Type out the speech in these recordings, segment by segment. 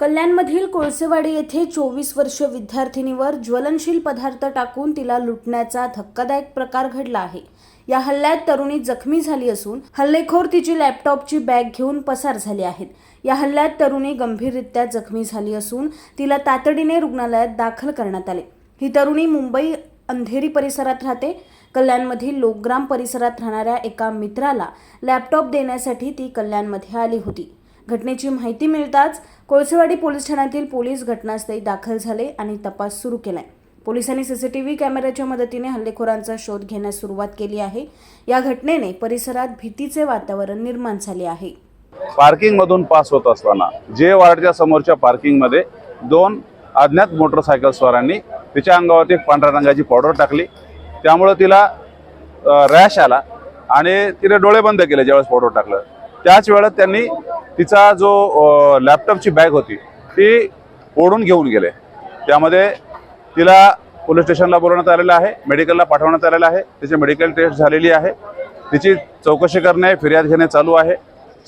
कल्याणमधील कोळसेवाडी येथे चोवीस वर्ष विद्यार्थिनीवर ज्वलनशील पदार्थ टाकून तिला लुटण्याचा धक्कादायक प्रकार घडला आहे. या हल्ल्यात तरुणी जखमी झाली असून हल्लेखोर तिची लॅपटॉपची बॅग घेऊन पसार झाले आहेत. या हल्ल्यात तरुणी गंभीररित्या जखमी झाली असून तिला तातडीने रुग्णालयात दाखल करण्यात आले. ही तरुणी मुंबई अंधेरी परिसरात राहते. कल्याणमधील लोकग्राम परिसरात राहणाऱ्या एका मित्राला लॅपटॉप देण्यासाठी ती कल्याणमध्ये आली होती. घटनेची माहिती मिळताच कोळसेवाडी पोलीस ठाण्यातील पोलीस घटनास्थळी दाखल झाले आणि तपास सुरू केलाय. पोलिसांनी सीसीटीव्ही कॅमेऱ्याच्या मदतीने हल्लेखोरांचा शोध घेण्यास सुरुवात केली आहे. या घटनेने परिसरात भीतीचे वातावरण निर्माण झाले आहे. पार्किंग मधून पास होत असताना जे वार्डच्या समोरच्या पार्किंगमध्ये दोन अज्ञात मोटरसायकल स्वारांनी तिच्या अंगावरती एक पांढऱ्या रंगाची पावडर टाकली. त्यामुळं तिला रॅश आला आणि तिने डोळे बंद केले ज्यावेळेस पावडर टाकलं. त्याच वेळात त्यांनी तिचा जो लॅपटॉपची बॅग होती ती ओढून घेऊन गेले. त्यामध्ये तिला पोलीस स्टेशनला बोलवण्यात आलेलं आहे मेडिकलला पाठवण्यात आलेलं आहे तिची मेडिकल टेस्ट झालेली आहे तिची चौकशी करणे फिर्याद घेणे चालू आहे.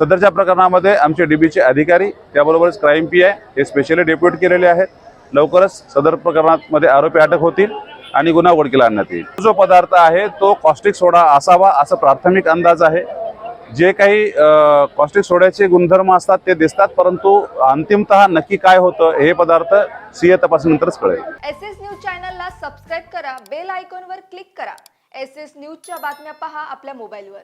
सदरच्या प्रकरणामध्ये आमचे डीबीचे अधिकारी त्याबरोबरच क्राईम पी आय हे स्पेशली डेप्युट केलेले आहेत. लवकरच सदर प्रकरणामध्ये आरोपी अटक होतील आणि गुन्हा उघडकीला आणण्यात येईल जो पदार्थ आहे तो कॉस्टिक सोडा असावा असा प्राथमिक अंदाज आहे. जे काही कॉस्टिक सोड्याचे गुणधर्म असतात ते दिसतात परंतु अंतिमत नक्की काय होतं हे पदार्थ सीए तपासणीनंतरच कळेल. एस एस न्यूज चॅनलला सबस्क्राईब करा बेल आयकॉनवर क्लिक करा. एस एस न्यूजच्या बातम्या पहा आपल्या मोबाईलवर.